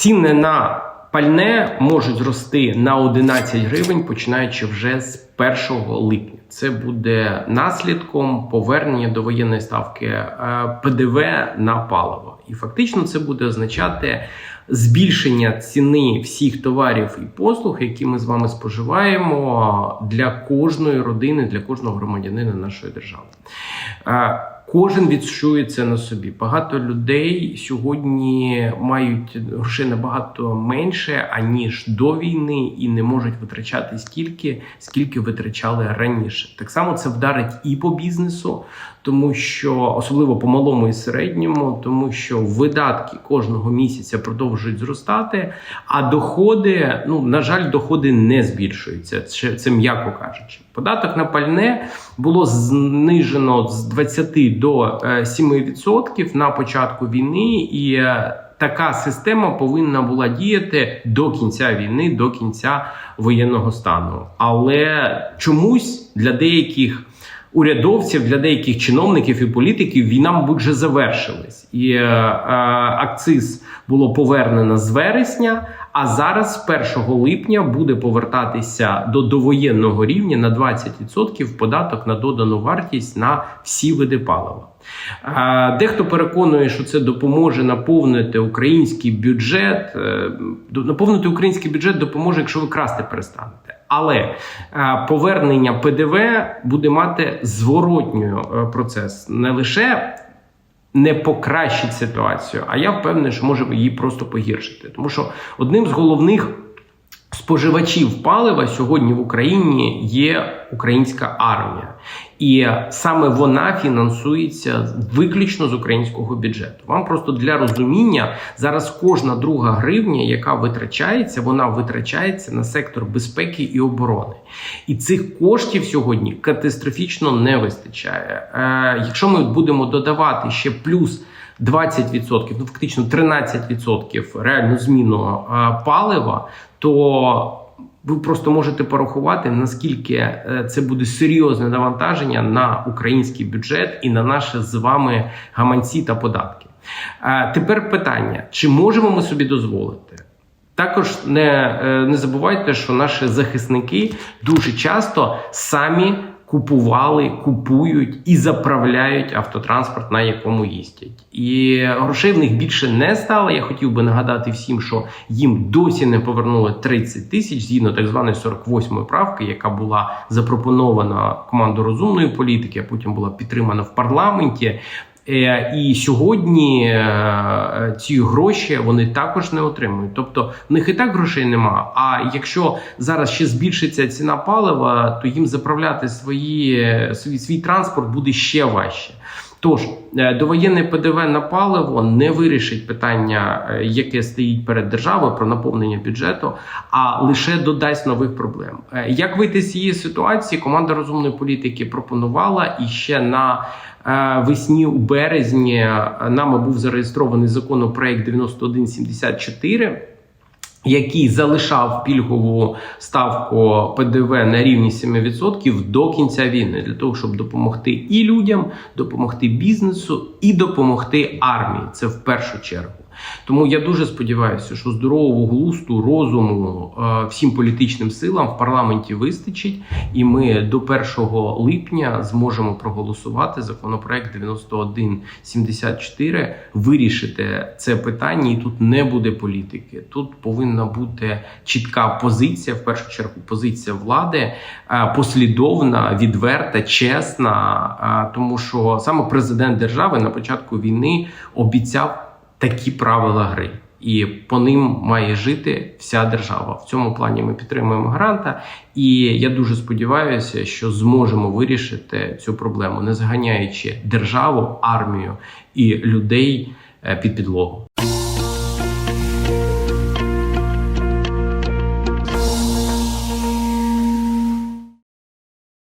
Ціни на пальне можуть зрости на 11 гривень, починаючи вже з 1 липня. Це буде наслідком повернення до воєнної ставки е, ПДВ на паливо. І фактично це буде означати збільшення ціни всіх товарів і послуг, які ми з вами споживаємо для кожної родини, для кожного громадянина нашої держави. Кожен відчує це на собі. Багато людей сьогодні мають грошей набагато менше аніж до війни, і не можуть витрачати стільки, скільки витрачали раніше. Так само це вдарить і по бізнесу, тому що особливо по малому і середньому, тому що видатки кожного місяця продовжують зростати, а доходи, ну на жаль, доходи не збільшуються. Це, це м'яко кажучи. Податок на пальне було знижено з 20 до е, 7% на початку війни, і е, така система повинна була діяти до кінця війни, до кінця воєнного стану. Але чомусь для деяких урядовців, для деяких чиновників і політиків війна, мабуть, вже завершилась, і е, е, акциз було повернено з вересня. А зараз, з 1 липня, буде повертатися до довоєнного рівня на 20% податок на додану вартість на всі види палива. Дехто переконує, що це допоможе наповнити український бюджет. Е, Наповнити український бюджет допоможе, якщо ви красти перестанете. Але е, повернення ПДВ буде мати зворотню е, процес не лише не покращить ситуацію, а я впевнений, що може її просто погіршити. Тому що одним з головних споживачів палива сьогодні в Україні є українська армія, і саме вона фінансується виключно з українського бюджету. Вам просто для розуміння зараз кожна друга гривня, яка витрачається, вона витрачається на сектор безпеки і оборони. І цих коштів сьогодні катастрофічно не вистачає. Е, якщо ми будемо додавати ще плюс 20%, ну фактично 13% реальну зміну е, палива, то ви просто можете порахувати, наскільки е, це буде серйозне навантаження на український бюджет і на наші з вами гаманці та податки. Е, Тепер питання: чи можемо ми собі дозволити? Також не, не забувайте, що наші захисники дуже часто самі купували, купують і заправляють автотранспорт, на якому їздять. І грошей в них більше не стало. Я хотів би нагадати всім, що їм досі не повернули 30 тисяч згідно так званої 48-ї правки, яка була запропонована командою розумної політики, а потім була підтримана в парламенті. Е, І сьогодні е, ці гроші вони також не отримують. Тобто в них і так грошей нема. А якщо зараз ще збільшиться ціна палива, то їм заправляти свої, свій, свій транспорт буде ще важче. Тож е, довоєнне ПДВ на паливо не вирішить питання, е, яке стоїть перед державою про наповнення бюджету, а лише додасть нових проблем. Е, Як вийти з цієї ситуації? Команда розумної політики пропонувала і ще на весні у березні нами був зареєстрований законопроект 9174, який залишав пільгову ставку ПДВ на рівні 7% до кінця війни для того, щоб допомогти і людям, допомогти бізнесу і допомогти армії. Це в першу чергу. Тому я дуже сподіваюся, що здорового глусту, розуму е, всім політичним силам в парламенті вистачить, і ми до 1 липня зможемо проголосувати законопроект 9174, вирішити це питання, і тут не буде політики. Тут повинна бути чітка позиція, в першу чергу, позиція влади, е, послідовна, відверта, чесна, е, тому що саме президент держави на початку війни обіцяв такі правила гри. І по ним має жити вся держава. В цьому плані ми підтримуємо гранта, і я дуже сподіваюся, що зможемо вирішити цю проблему, не заганяючи державу, армію і людей е, під підлогу.